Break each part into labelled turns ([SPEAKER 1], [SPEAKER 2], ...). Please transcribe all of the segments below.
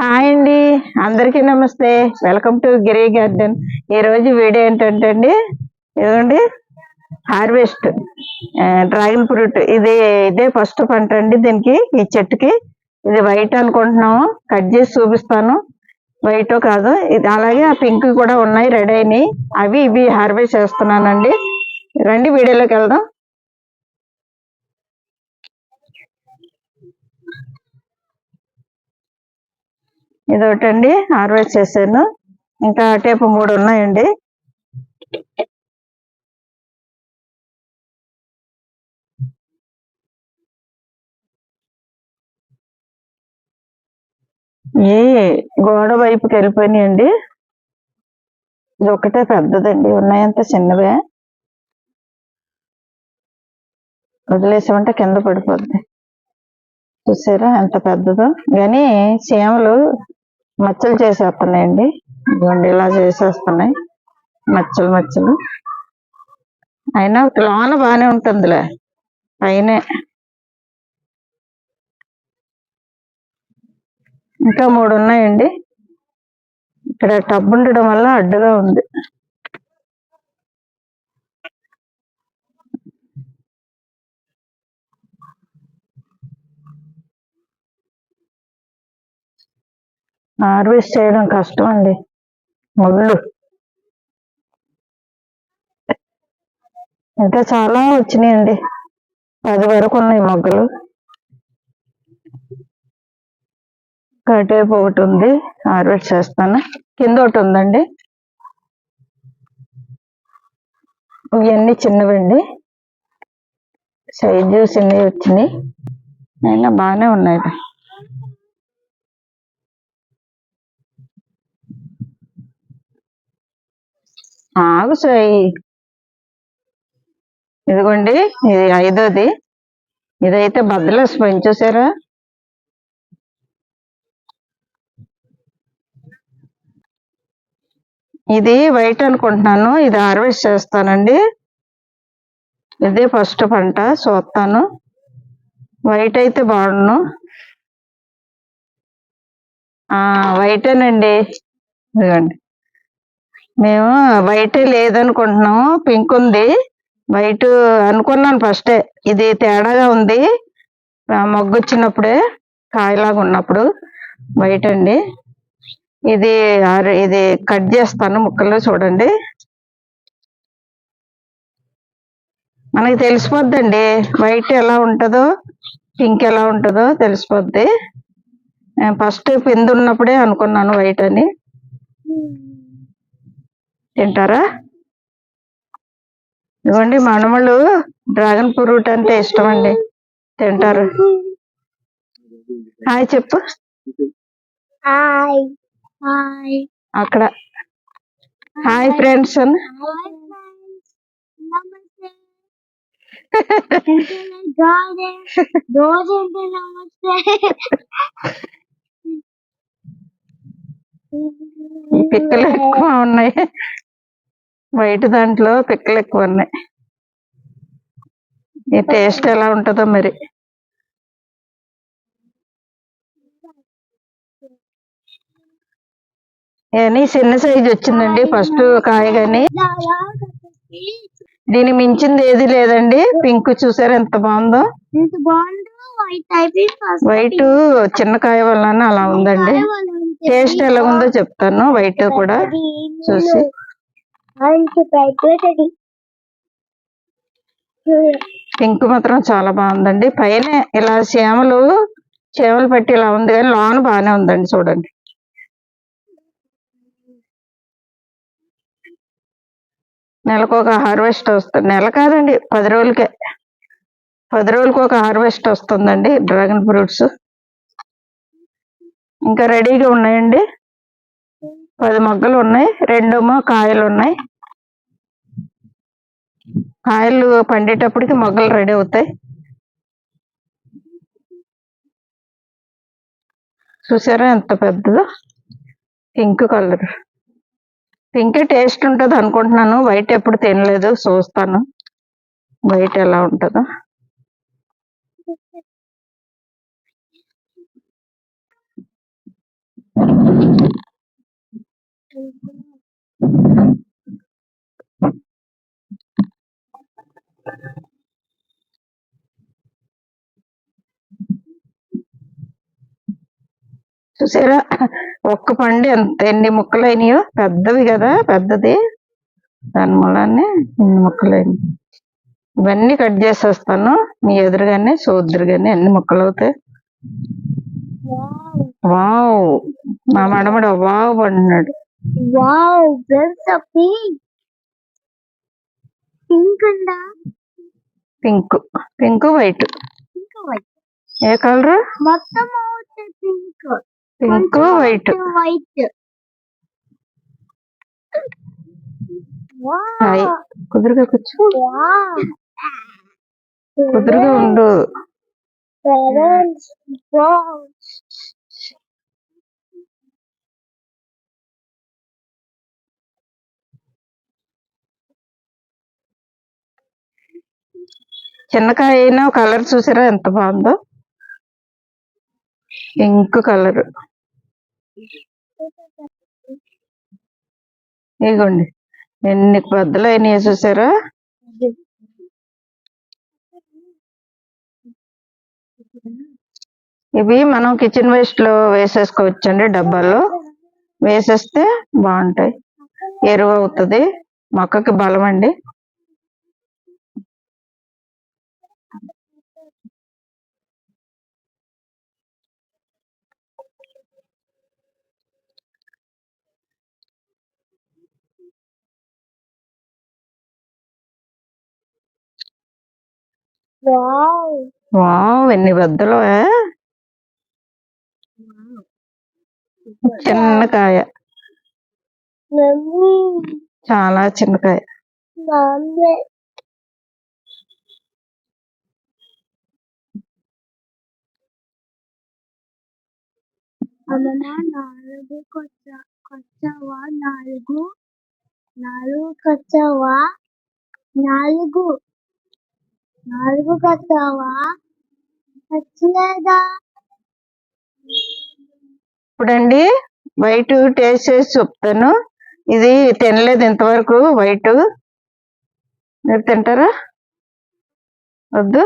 [SPEAKER 1] Hi అండి. అందరికీ నమస్తే. వెల్కమ్ టు గిరి గార్డెన్ ఈ రోజు వీడియో ఏంటంటే అండి ఇదిగోండి హార్వెస్ట్ డ్రాగన్ ఫ్రూట్ ఇది ఇదే ఫస్ట్ పంట అండి దీనికి ఈ చెట్టుకి. ఇది వైట్ అనుకుంటున్నాము. కట్ చేసి చూపిస్తాను. వైట్ కాదు. ఇది అలాగే ఆ పింక్ కూడా ఉన్నాయి రెడీ అయినాయి. అవి ఇవి హార్వెస్ట్ చేస్తున్నానండి. రండి వీడియోలోకి వెళ్దాం. ఇది ఒకటండి హార్వెస్ట్ చేశాను. ఇంకా టేపు మూడు ఉన్నాయండి. ఈ గోడ వైపుకి వెళ్ళిపోయినాయండి. ఇది ఒకటే పెద్దదండి ఉన్నాయంత చిన్నవే. వదిలేసామంటే కింద పడిపోద్ది. చూసారా ఎంత పెద్దదో. కానీ చీమలు మచ్చలు చేసేస్తున్నాయండి. ఇవ్వండి ఇలా చేసేస్తున్నాయి. మచ్చలు మచ్చలు. అయినా లోన బాగానే ఉంటుందిలే. పైన ఇంకా మూడు ఉన్నాయండి ఇక్కడ టబ్ ఉండడం వల్ల అడ్డుగా ఉంది. హార్వెస్ట్ చేయడం కష్టం అండి. ముళ్ళు. ఇంకా చాలా వచ్చినాయండి. పది వరకు ఉన్నాయి మొగ్గలు. కటేపు ఒకటి ఉంది. హార్వెస్ట్ చేస్తాను. కింద ఒకటి ఉందండి. ఇవన్నీ చిన్నవండి. సైజు చిన్నవి వచ్చినాయి. అయినా బాగానే ఉన్నాయి. ఆగు సాయి. ఇదిగోండి ఇది ఐదోది. ఇదైతే బద్దలు చూసారా? ఇది వైట్ అనుకుంటున్నాను ఇది హార్వెస్ట్ చేస్తానండి. ఇదే ఫస్ట్ పంట చూస్తాను. వైట్ అయితే బాగుండు. వైటేనండి. ఇదిగోండి. మేము వైట్ లేదనుకుంటున్నాము. పింక్ ఉంది. వైట్ అనుకున్నాను ఫస్టే. ఇది తేడాగా ఉంది. మొగ్గు వచ్చినప్పుడే కాయలాగా ఉన్నప్పుడు వైట్ అండి. ఇది ఇది కట్ చేస్తాను ముక్కలు చూడండి. మనకి తెలిసిపోద్దండి వైట్ ఎలా ఉంటుందో పింక్ ఎలా ఉంటుందో తెలిసిపోద్ది. ఫస్ట్ పిండి ఉన్నప్పుడే అనుకున్నాను వైట్ అని. తింటారా? ఇవ్వండి మనమలు డ్రాగన్ ఫ్రూట్ అంటే ఇష్టం అండి తింటారు. హాయ్ చెప్పు.
[SPEAKER 2] హాయ్. హాయ్.
[SPEAKER 1] అక్కడ. హాయ్ ఫ్రెండ్స్ అని. పిక్కలు ఎక్కువ ఉన్నాయి. వైట్ దాంట్లో పిక్కలు ఎక్కువ ఉన్నాయి. టేస్ట్ ఎలా ఉంటుందో మరి. కానీ చిన్న సైజ్ వచ్చిందండి. ఫస్ట్ కాయ కానీ. దీని మించింది ఏది లేదండి. పింక్ చూసారు ఎంత బాగుందో?
[SPEAKER 2] వైట్
[SPEAKER 1] చిన్న కాయ వలన అలా ఉందండి. టేస్ట్ ఎలా ఉందో చెప్తాను. వైట్ కూడా చూసి. పింక్ మాత్రం చాలా బాగుందండి. పైన ఇలా చేమలు చేమలు పెట్టి ఇలా ఉంది కానీ లోన బాగానే ఉందండి చూడండి. నెలకు ఒక హార్వెస్ట్ వస్తుంది. నెల కాదండి పది రోజులకే. పది రోజులకి ఒక హార్వెస్ట్ వస్తుందండి డ్రాగన్ ఫ్రూట్స్. ఇంకా రెడీగా ఉన్నాయండి. పది మొగ్గలు ఉన్నాయి రెండేమో కాయలు ఉన్నాయి. కాయలు పండేటప్పటికి మొగ్గలు రెడీ అవుతాయి. చూసారా ఎంత పెద్దదో? Pink colour. పింక్ టేస్ట్ ఉంటుంది అనుకుంటున్నాను. వైట్ ఎప్పుడు తినలేదు చూస్తాను. వైట్ ఎలా ఉంటుందో. చూసారా? ఒక్క పండు ఎంత? ఎన్ని ముక్కలు అయినాయో పెద్దవి కదా పెద్దది. దాని మూలాన్ని ఎన్ని ముక్కలు అయినాయి ఇవన్నీ కట్ చేసేస్తాను. మీ ఎదురుగానే సోదరుగానే అన్ని ముక్కలు అవుతాయి వావ్! మా మడమడ వావ్
[SPEAKER 2] పడినాడు వావ్! పింక్! అండా
[SPEAKER 1] పింక్ పింక్ వైట్ ఏ కలర్
[SPEAKER 2] మొత్తం పింక్
[SPEAKER 1] పింక్ వైట్
[SPEAKER 2] వైట్
[SPEAKER 1] కుదురుగా కూర్చో.
[SPEAKER 2] వావ్
[SPEAKER 1] కుదురుగా ఉండు. చిన్నకాయ అయినా కలర్ చూసారా? ఎంత బాగుందో? Pink colour. ఇగోండి. ఎన్ని బద్దలు అయినాయి చూసారా? ఇవి మనం కిచెన్ వేస్ట్లో వేసేసుకోవచ్చండి డబ్బాలో. వేసేస్తే బాగుంటాయి. ఎరువు అవుతుంది. మొక్కకి బలం అండి. వావ్. ఎన్ని బద్దలు ఏ? చిన్న కాయ. చాలా చిన్న కాయ.
[SPEAKER 2] అమ్మమ్మ నాలుగు కొచ్చ కొచ్చవా నాలుగు. నాలుగు కొచ్చవా నాలుగు. నాలుగు కట్టావా వచ్చలేదా
[SPEAKER 1] ఇప్పుడండి వైట్ టేస్ట్ చేసి చెప్తాను. ఇది తినలేదు ఇంతవరకు వైట్. మీరు తింటారా? వద్దు.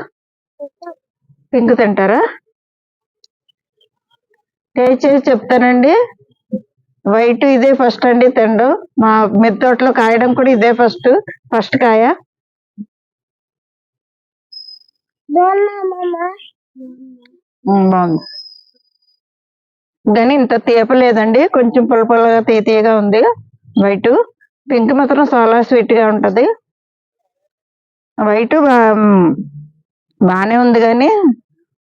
[SPEAKER 1] పింక్ తింటారా? టేస్ట్ చేసి చెప్తానండి. వైట్ ఇదే ఫస్ట్ అండి తినడం. మా మిద్దె తోటలో కాయడం కూడా ఇదే ఫస్ట్ ఫస్ట్ కాయ. బాగుంది కానీ ఇంత తీప లేదండి. కొంచెం పుల్ల తీతీయగా తీయగా ఉంది. వైట్. పింక్ మాత్రం చాలా స్వీట్గా ఉంటుంది. వైట్ బాగానే ఉంది కానీ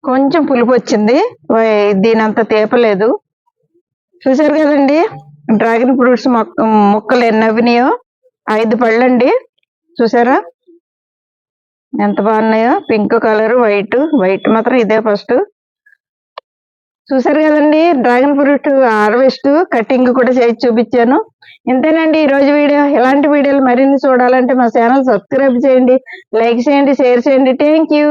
[SPEAKER 1] కొంచెం పులుపు వచ్చింది. దీని అంత తీప లేదు. చూసారు కదండి? డ్రాగన్ ఫ్రూట్స్ మొక్క ముక్కలు ఎన్ని అవినాయో ఐదు పళ్ళండి. చూసారా ఎంత బాగున్నాయో? పింక్ కలర్ వైట్ వైట్ మాత్రం ఇదే ఫస్ట్ చూసారు కదండి డ్రాగన్ ఫ్రూట్ హార్వెస్ట్ కటింగ్ కూడా చేసి చూపించాను. ఇంతేనండి ఈ రోజు వీడియో. ఇలాంటి వీడియోలు మరిన్ని చూడాలంటే మా ఛానల్ సబ్స్క్రైబ్ చేయండి లైక్ చేయండి షేర్ చేయండి. Thank you